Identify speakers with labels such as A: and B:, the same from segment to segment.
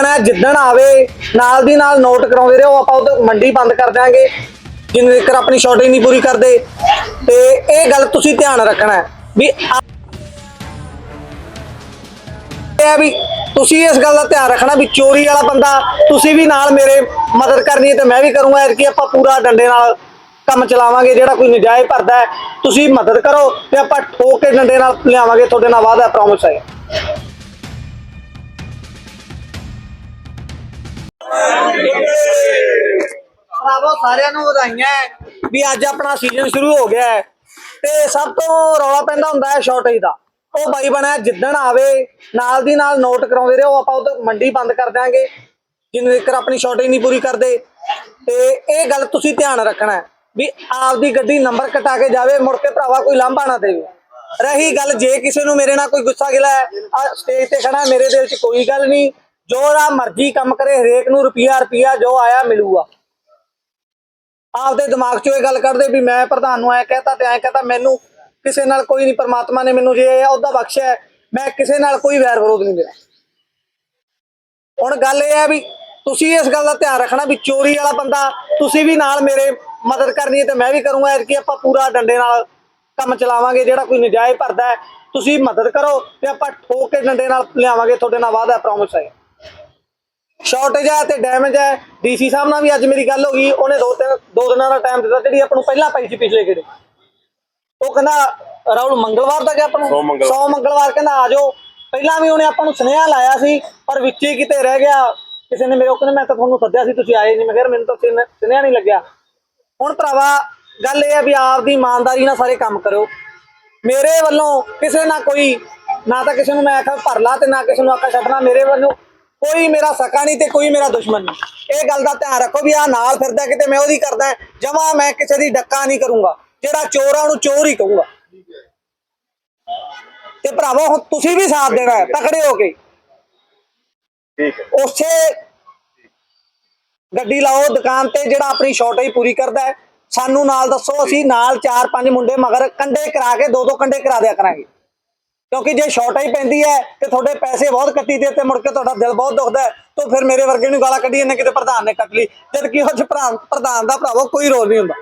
A: ਬਣਿਆ, ਜਿੱਦਣ ਆਵੇ, ਨਾਲ ਦੀ ਨਾਲ ਨੋਟ ਕਰਾਉਂਦੇ ਰਹੋ, ਆਪਾਂ ਉਹ ਮੰਡੀ ਬੰਦ ਕਰ ਦਿਆਂਗੇ। ਜਿੰਨੇ ਤੱਕ ਆਪਣੀ ਸ਼ਾਰਟੇਜ ਨਹੀਂ ਪੂਰੀ ਕਰਦੇ। ਤੇ ਇਹ ਗੱਲ ਤੁਸੀਂ ਧਿਆਨ ਰੱਖਣਾ ਹੈ ਵੀ ਇਹ ਵੀ ਤੁਸੀਂ ਇਸ ਗੱਲ ਦਾ ਧਿਆਨ ਰੱਖਣਾ ਵੀ ਚੋਰੀ ਵਾਲਾ ਬੰਦਾ ਤੁਸੀਂ ਵੀ ਨਾਲ ਮੇਰੇ ਮਦਦ ਕਰਨੀ ਹੈ ਤੇ ਮੈਂ ਵੀ ਕਰੂੰਗਾ ਕਿ ਆਪਾਂ ਪੂਰਾ ਡੰਡੇ ਨਾਲ ਕੰਮ ਚਲਾਵਾਂਗੇ, ਜਿਹੜਾ ਕੋਈ ਨਜਾਇਜ਼ ਭਰਦਾ ਤੁਸੀਂ ਮਦਦ ਕਰੋ ਤੇ ਆਪਾਂ ਠੋਕ ਕੇ ਡੰਡੇ ਨਾਲ ਲਿਆਵਾਂਗੇ, ਤੁਹਾਡੇ ਨਾਲ ਵਾਅਦਾ ਪ੍ਰੋਮਿਸ ਹੈ। ਭਰਾਵੋ, ਸਾਰਿਆਂ ਨੂੰ ਵਧਾਈਆਂ ਵੀ ਅੱਜ ਆਪਣਾ ਸੀਜ਼ਨ ਸ਼ੁਰੂ ਹੋ ਗਿਆ ਹੈ। ਤੇ ਸਭ ਤੋਂ ਰੌਲਾ ਪੈਂਦਾ ਹੁੰਦਾ ਹੈ ਸ਼ਾਰਟੇਜ ਦਾ। ਉਹ ਬਾਈ ਬਣਿਆ, ਜਿੱਦਣ ਆਵੇ, ਨਾਲ ਦੀ ਨਾਲ ਨੋਟ ਕਰਾਉਂਦੇ ਰਹੋ, ਆਪਾਂ ਉਹ ਮੰਡੀ ਬੰਦ ਕਰ ਦਿਆਂਗੇ। ਜਿੰਨੇ ਤੱਕ ਆਪਣੀ ਸ਼ਾਰਟੇਜ ਨਹੀਂ ਪੂਰੀ ਕਰਦੇ। ਤੇ ਇਹ ਗੱਲ ਤੁਸੀਂ ਧਿਆਨ ਰੱਖਣਾ ਹੈ ਵੀ ਆਪਦੀ ਗੱਡੀ ਨੰਬਰ ਕਟਾ ਕੇ ਜਾਵੇ, ਮੁੜ ਕੇ ਭਰਾਵਾ ਕੋਈ ਲਾਂਭਾ ਨਾ ਦੇਵੇ ਰਹੀ ਗੱਲ, ਜੇ ਕਿਸੇ ਨੂੰ ਮੇਰੇ ਨਾਲ ਕੋਈ ਗੁੱਸਾ ਗਿਲਾ ਹੈ ਸਟੇਜ ਤੇ ਖੜਾ ਮੇਰੇ ਦਿਲ 'ਚ ਕੋਈ ਗੱਲ ਨਹੀਂ। ਜੋ ਰਾ ਮਰਜ਼ੀ ਕੰਮ ਕਰੇ ਹਰੇਕ ਨੂੰ ਰੁਪਿਆ ਰੁਪਿਆ ਜੋ ਆਇਆ ਮਿਲੂਗਾ। ਆਪਦੇ ਦਿਮਾਗ 'ਚੋਂ ਇਹ ਗੱਲ ਕਰਦੇ ਵੀ ਮੈਂ ਪ੍ਰਧਾਨ ਨੂੰ ਐ ਕਹਤਾ ਤੇ ਐ ਕਹਤਾ ਮੈਨੂੰ ਕਿਸੇ ਨਾਲ ਕੋਈ ਨਹੀਂ ਪਰਮਾਤਮਾ ਨੇ ਮੈਨੂੰ ਜੇ ਉਹਦਾ ਅਹੁਦਾ ਬਖਸ਼ਿਆ ਹੈ, ਮੈਂ ਕਿਸੇ ਨਾਲ ਕੋਈ ਵੈਰ ਵਿਰੋਧ ਨਹੀਂ ਮੇਰਾ ਹੁਣ ਗੱਲ ਇਹ ਹੈ ਵੀ ਤੁਸੀਂ ਇਸ ਗੱਲ ਦਾ ਧਿਆਨ ਰੱਖਣਾ ਵੀ ਚੋਰੀ ਵਾਲਾ ਬੰਦਾ ਤੁਸੀਂ ਵੀ ਨਾਲ ਮੇਰੇ ਮਦਦ ਕਰਨੀ ਹੈ ਤੇ ਮੈਂ ਵੀ ਕਰੂੰਗਾ ਕਿ ਆਪਾਂ ਪੂਰਾ ਡੰਡੇ ਨਾਲ ਕੰਮ ਚਲਾਵਾਂਗੇ ਜਿਹੜਾ ਕੋਈ ਨਜਾਇਜ਼ ਭਰਦਾ ਤੁਸੀਂ ਮਦਦ ਕਰੋ ਤੇ ਆਪਾਂ ਠੋਕ ਕੇ ਡੰਡੇ ਨਾਲ ਲਿਆਵਾਂਗੇ ਤੁਹਾਡੇ ਨਾਲ ਵਾਅਦਾ ਪ੍ਰੋਮਿਸ ਹੈ। ਸ਼ਾਰਟੇਜ ਹੈ ਤੇ ਡੈਮੇਜ ਹੈ। ਡੀਸੀ ਸਾਹਿਬ ਨਾਲ ਵੀ ਅੱਜ ਮੇਰੀ ਗੱਲ ਹੋ ਗਈ। ਉਹਨੇ ਦੋ ਤਿੰਨ ਦੋ ਦਿਨਾਂ ਦਾ ਟਾਈਮ ਦਿੱਤਾ ਜਿਹੜੀ ਆਪਾਂ ਨੂੰ ਪਹਿਲਾਂ ਪਈ ਸੀ ਪਿਛਲੇ ਕਿਹੜੇ ਉਹ ਕਹਿੰਦਾ ਰਾਹੁਲ ਮੰਗਲਵਾਰ ਦਾ ਕਿ ਆਪਾਂ ਨੂੰ?
B: ਸੋਮ ਮੰਗਲਵਾਰ।
A: ਕਹਿੰਦਾ ਆ ਜਾਓ। ਪਹਿਲਾਂ ਵੀ ਉਹਨੇ ਆਪਾਂ ਨੂੰ ਸੁਨੇਹਾ ਲਾਇਆ ਸੀ ਪਰ ਵਿੱਚ ਹੀ ਕਿਤੇ ਰਹਿ ਗਿਆ। ਕਿਸੇ ਨੇ ਮੇਰੇ ਉਹ ਕਹਿੰਦੇ ਮੈਂ ਤਾਂ ਤੁਹਾਨੂੰ ਸੱਦਿਆ ਸੀ ਤੁਸੀਂ ਆਏ ਨਹੀਂ ਮੈਂ ਕਿਹਾ ਯਾਰ ਮੈਨੂੰ ਤਾਂ ਸੁਨੇ- ਸੁਨੇਹਾ ਨਹੀਂ ਲੱਗਿਆ। ਹੁਣ ਭਰਾਵਾ ਗੱਲ ਇਹ ਹੈ ਵੀ ਆਪਦੀ ਇਮਾਨਦਾਰੀ ਨਾਲ ਸਾਰੇ ਕੰਮ ਕਰੋ। ਮੇਰੇ ਵੱਲੋਂ ਕਿਸੇ ਨਾ ਕੋਈ ਨਾ ਤਾਂ ਕਿਸੇ ਨੂੰ ਮੈਂ ਆਖਿਆ ਭਰ ਲਾ ਤੇ ਨਾ ਕਿਸੇ ਨੂੰ ਆਖਿਆ ਛੱਡਣਾ। ਮੇਰੇ ਵੱਲੋਂ ਕੋਈ ਮੇਰਾ ਸਕਾ ਨਹੀਂ ਤੇ ਕੋਈ ਮੇਰਾ ਦੁਸ਼ਮਣ ਨਹੀਂ। ਇਹ ਗੱਲ ਦਾ ਧਿਆਨ ਰੱਖੋ ਵੀ ਆ ਨਾਲ ਫਿਰਦਾ ਕਿਤੇ ਮੈਂ ਉਹਦੀ ਕਰਦਾ ਜਮਾ ਮੈਂ ਕਿਸੇ ਦੀ ਡੱਕਾ ਨਹੀਂ ਕਰੂੰਗਾ ਜਿਹੜਾ ਚੋਰ ਆ ਉਹਨੂੰ ਚੋਰ ਹੀ ਕਹੂੰਗਾ। ਤੇ ਭਰਾਵੋ ਹੁਣ ਤੁਸੀਂ ਵੀ ਸਾਥ ਦੇਣਾ ਹੈ ਤਕੜੇ ਹੋ ਕੇ।
B: ਠੀਕ ਹੈ।
A: ਉਸੇ ਗੱਡੀ ਲਾਓ ਦੁਕਾਨ ਤੇ ਜਿਹੜਾ ਆਪਣੀ ਸ਼ਾਰਟੇਜ ਪੂਰੀ ਕਰਦਾ ਹੈ। ਸਾਨੂੰ ਨਾਲ ਦੱਸੋ ਅਸੀਂ ਨਾਲ ਚਾਰ ਪੰਜ ਮੁੰਡੇ ਮਗਰ ਕੰਡੇ ਕਰਾ ਕੇ ਦੋ ਦੋ ਕੰਡੇ ਕਰਾ ਦਿਆ ਕਰਾਂਗੇ। ਕਿਉਂਕਿ ਜੇ ਸ਼ਾਰਟੇਜ ਪੈਂਦੀ ਹੈ ਤੇ ਤੁਹਾਡੇ ਪੈਸੇ ਬਹੁਤ ਕੱਟੀ ਦੇ ਤੇ ਮੁੜ ਕੇ ਤੁਹਾਡਾ ਦਿਲ ਬਹੁਤ ਦੁਖਦਾ ਹੈ, ਤਾਂ ਫਿਰ ਮੇਰੇ ਵਰਗੇ ਨੂੰ ਗਾਲਾਂ ਕੱਢੀ ਇਹਨੇ ਕਿਤੇ ਪ੍ਰਧਾਨ ਨੇ ਕੱਟ ਲਈ। ਜਦ ਕਿ ਉਹ ਪ੍ਰਧਾਨ ਦਾ ਭਰਾਵੋ ਕੋਈ ਰੋਲ ਨਹੀਂ ਹੁੰਦਾ।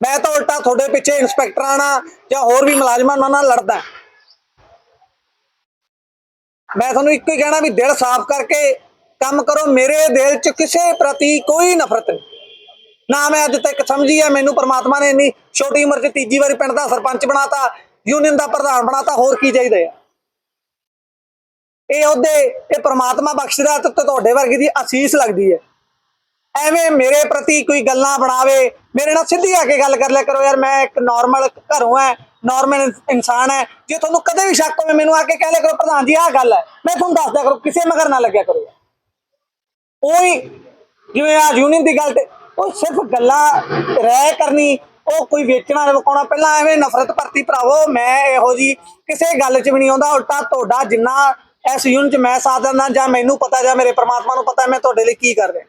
A: ਮੈਂ ਤਾਂ ਉਲਟਾ ਤੁਹਾਡੇ ਪਿੱਛੇ ਇੰਸਪੈਕਟਰਾਂ ਨਾਲ ਜਾਂ ਹੋਰ ਵੀ ਮੁਲਾਜ਼ਮਾਂ ਨਾਲ ਲੜਦਾ। ਮੈਂ ਤੁਹਾਨੂੰ ਇੱਕੋ ਹੀ ਕਹਿਣਾ ਵੀ ਦਿਲ ਸਾਫ਼ ਕਰਕੇ ਕੰਮ ਕਰੋ, ਮੇਰੇ ਦਿਲ 'ਚ ਕਿਸੇ ਪ੍ਰਤੀ ਕੋਈ ਨਫ਼ਰਤ ਨਹੀਂ। ਨਾ ਮੈਂ ਅੱਜ ਤੱਕ ਸਮਝੀ ਆ ਮੈਨੂੰ ਪਰਮਾਤਮਾ ਨੇ ਇੰਨੀ ਛੋਟੀ ਉਮਰ 'ਚ ਤੀਜੀ ਵਾਰੀ ਪਿੰਡ ਦਾ ਸਰਪੰਚ ਬਣਾਤਾ ਯੂਨੀਅਨ ਦਾ ਪ੍ਰਧਾਨ ਬਣਾਤਾ ਹੋਰ ਕੀ ਚਾਹੀਦਾ ਆ? ਇਹ ਉਹਦੇ, ਇਹ ਪ੍ਰਮਾਤਮਾ ਬਖਸ਼ਦਾ ਤੇ ਤੁਹਾਡੇ ਵਰਗੀ ਦੀ ਅਸੀਸ ਲੱਗਦੀ ਹੈ। ਐਵੇਂ ਮੇਰੇ ਪ੍ਰਤੀ ਕੋਈ ਗੱਲਾਂ ਬਣਾਵੇ, ਮੇਰੇ ਨਾਲ ਸਿੱਧੀ ਆ ਕੇ ਗੱਲ ਕਰ ਲਿਆ ਕਰੋ ਯਾਰ, ਮੈਂ ਇੱਕ ਨਾਰਮਲ ਘਰੋਂ ਐ ਨਾਰਮਲ ਇਨਸਾਨ ਐ ਜੇ ਤੁਹਾਨੂੰ ਕਦੇ ਵੀ ਸ਼ੱਕ ਹੋਵੇ, ਮੈਨੂੰ ਆ ਕੇ ਕਹਿ ਲਿਆ ਕਰੋ, ਪ੍ਰਧਾਨ ਜੀ, ਆਹ ਗੱਲ ਐ ਮੈਂ ਤੁਹਾਨੂੰ ਦੱਸ ਦਿਆ ਕਰੋ, ਕਿਸੇ ਮਗਰ ਨਾ ਲੱਗਿਆ ਕਰੋ ਉਹੀ ਜਿਵੇਂ ਆ ਯੂਨੀਅਨ ਦੀ ਗੱਲ ਤੇ ਉਹ ਸਿਰਫ ਗੱਲਾਂ ਰਹਿ ਕਰਨੀ ਉਹ ਕੋਈ ਵੇਚਣਾ ਵਿਕਾਉਣਾ ਪਹਿਲਾਂ ਐਵੇਂ ਨਫ਼ਰਤ ਭਰਤੀ ਭਰਾਵੋ, ਮੈਂ ਇਹੋ ਜੀ ਕਿਸੇ ਗੱਲ 'ਚ ਵੀ ਨਹੀਂ ਆਉਂਦਾ, ਉਲਟਾ ਤੁਹਾਡਾ ਜਿੰਨਾ ਇਸ ਯੂਨੀਅਨ 'ਚ ਮੈਂ ਸਾਥ ਦਿੰਦਾ, ਜਾਂ ਮੈਨੂੰ ਪਤਾ, ਜਾਂ ਮੇਰੇ ਪ੍ਰਮਾਤਮਾ ਨੂੰ ਪਤਾ, ਮੈਂ ਤੁਹਾਡੇ ਲਈ ਕੀ ਕਰ ਰਿਹਾ।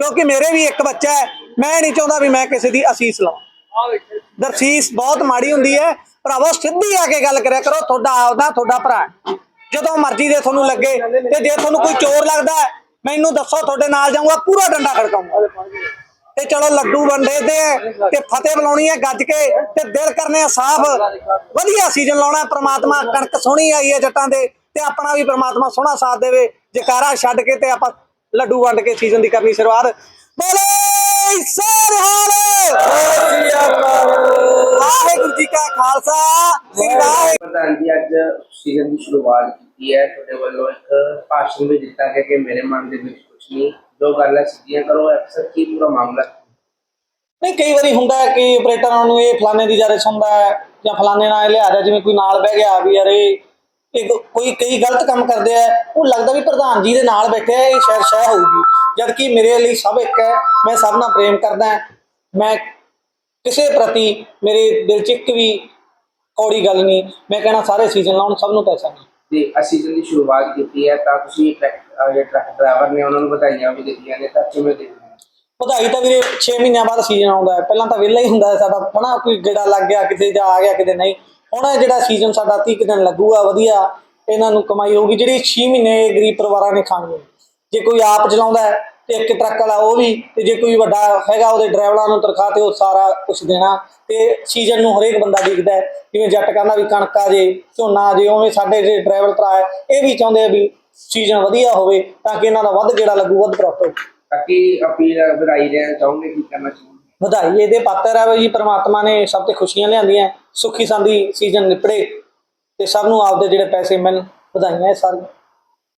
A: ਕਿਉਂਕਿ ਮੇਰੇ ਵੀ ਇੱਕ ਬੱਚਾ ਹੈ, ਮੈਂ ਨਹੀਂ ਚਾਹੁੰਦਾ ਵੀ ਮੈਂ ਕਿਸੇ ਦੀ ਅਸੀਸ ਲਵਾਂ ਦਰਸੀਸ ਬਹੁਤ ਮਾੜੀ ਹੁੰਦੀ ਹੈ। ਭਰਾਵੋ, ਸਿੱਧੀ ਆ ਕੇ ਗੱਲ ਕਰਿਆ ਕਰੋ, ਤੁਹਾਡਾ ਆਪਦਾ ਤੁਹਾਡਾ ਭਰਾ ਜਦੋਂ ਮਰਜ਼ੀ ਦੇ ਤੁਹਾਨੂੰ ਲੱਗੇ, ਤੇ ਜੇ ਤੁਹਾਨੂੰ ਕੋਈ ਚੋਰ ਲੱਗਦਾ ਮੈਨੂੰ ਦੱਸੋ, ਤੁਹਾਡੇ ਨਾਲ ਜਾਊਂਗਾ, ਪੂਰਾ ਡੰਡਾ ਖੜਕਾਊਂਗਾ ਤੇ ਚਲੋ ਲੱਡੂ ਵੰਡੇ ਤੇ ਤੇ ਫਤਿਹ ਬੁਲਾਉਣੀ ਹੈ ਗੱਜ ਕੇ ਤੇ ਦਿਲ ਕਰਨੇ ਆ ਸਾਫ਼। ਵਧੀਆ ਸੀਜ਼ਨ ਲਾਉਣਾ, ਪ੍ਰਮਾਤਮਾ ਕਣਕ ਸੋਹਣੀ ਆਈ ਹੈ ਜੱਟਾਂ ਦੇ ਤੇ ਆਪਣਾ ਵੀ ਪ੍ਰਮਾਤਮਾ ਸੋਹਣਾ ਸਾਥ ਦੇਵੇ, ਜਕਾਰਾ ਛੱਡ ਕੇ ਤੇ ਆਪਾਂ ਲੱਡੂ ਵੰਡ ਕੇ ਸੀਜ਼ਨ ਦੀ ਕਰਨੀ ਸ਼ੁਰੂਆਤ। ਬੋਲੇ ਸਰਹਾਲ ਵਾਹਿਗੁਰੂ ਜੀ ਕਾ ਖਾਲਸਾ ਵਾਹਿਗੁਰੂ
C: ਪ੍ਰਧਾਨ ਜੀ, ਅੱਜ ਸੀਜ਼ਨ ਦੀ ਸ਼ੁਰੂਆਤ ਕੀਤੀ ਹੈ? ਤੁਹਾਡੇ ਵੱਲੋਂ ਇੱਕ ਭਾਸ਼ਣ ਵੀ ਦਿੱਤਾ ਗਿਆ ਕਿ ਮੇਰੇ ਮਨ ਦੇ ਵਿੱਚ ਕੁਝ ਨਹੀਂ। ਜੋ ਗੱਲਾਂ ਸਿੱਧੀਆਂ ਕਰੋ, ਅਕਸਰ ਕੀ ਪੂਰਾ ਮਾਮਲਾ?
A: ਨਹੀਂ, ਕਈ ਵਾਰੀ ਹੁੰਦਾ ਹੈ ਕਿ ਆਪਰੇਟਰਾਂ ਨੂੰ ਇਹ ਫਲਾਣੇ ਦੀ ਜਾਰੇ ਸੁਣਦਾ ਹੈ ਜਾਂ ਫਲਾਣੇ ਨਾਲ ਲਿਆ ਰਿਹਾ ਜਿਵੇਂ ਕੋਈ ਨਾਲ ਬਹਿ ਗਿਆ ਵੀ ਯਾਰ ਇਹ ਕੋਈ ਕਈ ਗਲਤ ਕੰਮ ਕਰਦੇ ਆ, ਉਹ ਲੱਗਦਾ ਵੀ ਪ੍ਰਧਾਨ ਜੀ ਦੇ ਨਾਲ ਬੈਠੇ ਆ, ਇਹ ਸ਼ਹਿਰ ਸ਼ਾਇ ਹੋਊਗੀ। ਜਦ ਕਿ ਮੇਰੇ ਲਈ ਸਭ ਇੱਕ ਹੈ, ਮੈਂ ਸਭ ਨਾਲ ਪ੍ਰੇਮ ਕਰਦਾ ਮੈਂ ਕਿਸੇ ਪ੍ਰਤੀ ਮੇਰੇ ਦਿਲ 'ਚ ਇੱਕ ਵੀ ਕੌੜੀ ਗੱਲ ਨਹੀਂ। ਮੈਂ ਕਹਿਣਾ ਸਾਰੇ ਸੀਜ਼ਨ ਲਾਉਣ, ਸਭ ਨੂੰ ਪੈਸਾ ਨਹੀਂ।
C: ਤੇ ਅਸੀਂ ਜਿਹੜੀ ਸ਼ੁਰੂਆਤ ਕੀਤੀ ਹੈ, ਤਾਂ ਤੁਸੀਂ ਟਰੱਕ ਜਿਹੜੇ ਟਰੱਕ ਡਰਾਈਵਰ ਨੇ, ਉਹਨਾਂ ਨੂੰ ਵਧਾਈਆਂ ਵੀ ਦਿੱਤੀਆਂ ਨੇ, ਤਾਂ ਕਿਵੇਂ ਦੇ
A: ਵਧਾਈ ਤਾਂ ਵੀਰੇ 6 ਮਹੀਨਿਆਂ ਬਾਅਦ ਸੀਜ਼ਨ ਆਉਂਦਾ ਹੈ। ਪਹਿਲਾਂ ਤਾਂ ਵਿਹਲਾ ਹੀ ਹੁੰਦਾ ਹੈ ਸਾਡਾ, ਹਨਾ, ਕੋਈ ਗੇੜਾ ਲੱਗ ਗਿਆ, ਕਿਤੇ ਜਾਂ ਆ ਗਿਆ, ਕਿਤੇ ਨਹੀਂ। ਹੁਣ ਇਹ ਜਿਹੜਾ ਸੀਜ਼ਨ ਸਾਡਾ 30 ਕੁ ਦਿਨ ਲੱਗੂਗਾ, ਵਧੀਆ ਇਹਨਾਂ ਨੂੰ ਕਮਾਈ ਹੋਊਗੀ, ਜਿਹੜੀ 6 ਮਹੀਨੇ ਗਰੀਬ ਪਰਿਵਾਰਾਂ ਨੇ ਖਾਣੀ ਹੈ। ਜੇ ਕੋਈ ਆਪ ਚਲਾਉਂਦਾ ਹੈ ਤੇ ਇੱਕ ਟਰੱਕ ਵਾਲਾ ਉਹ ਵੀ ਤੇ ਜੇ ਕੋਈ ਵੱਡਾ ਹੈਗਾ ਉਹਦੇ ਡਰਾਈਵਰਾਂ ਨੂੰ ਤਨਖਾਹ ਤੇ ਉਹ ਸਾਰਾ ਕੁਝ ਦੇਣਾ ਤੇ ਸੀਜ਼ਨ ਨੂੰ ਹਰੇਕ ਬੰਦਾ ਦੇਖਦਾ ਜਿਵੇਂ ਜੱਟ ਕਹਿੰਦਾ ਵੀ ਕਣਕ ਆ ਜੇ ਝੋਨਾ ਆ ਜੇ ਉਵੇਂ ਸਾਡੇ ਜਿਹੜੇ ਡਰਾਈਵਰ ਭਰਾ ਇਹ ਵੀ ਚਾਹੁੰਦੇ ਆ ਵੀ ਸੀਜ਼ਨ ਵਧੀਆ ਹੋਵੇ ਤਾਂ ਕਿ ਇਹਨਾਂ ਦਾ ਵੱਧ ਗੇੜਾ ਲੱਗੂ ਵੱਧ ਪ੍ਰੋਫਿਟ
C: ਬਾਕੀ ਅਪੀਲ ਵਧਾਈ ਦੇਣਾ ਚਾਹੋਗੇ ਕੀ ਕਰਨਾ ਚਾਹੋਗੇ?
A: ਵਧਾਈ ਇਹਦੇ ਪਾਤਰ ਹੈ ਜੀ ਪ੍ਰਮਾਤਮਾ ਨੇ ਸਭ ਤੇ ਖੁਸ਼ੀਆਂ ਲਿਆਂਦੀਆਂ ਸੁੱਖੀ ਸੰਦੀ ਸੀਜ਼ਨ ਨਿਪੜੇ ਤੇ ਸਭ ਨੂੰ ਆਪਦੇ ਜਿਹੜੇ ਪੈਸੇ ਮਿਲਣ ਵਧਾਈਆਂ ਇਹ ਸਾਰੀਆਂ।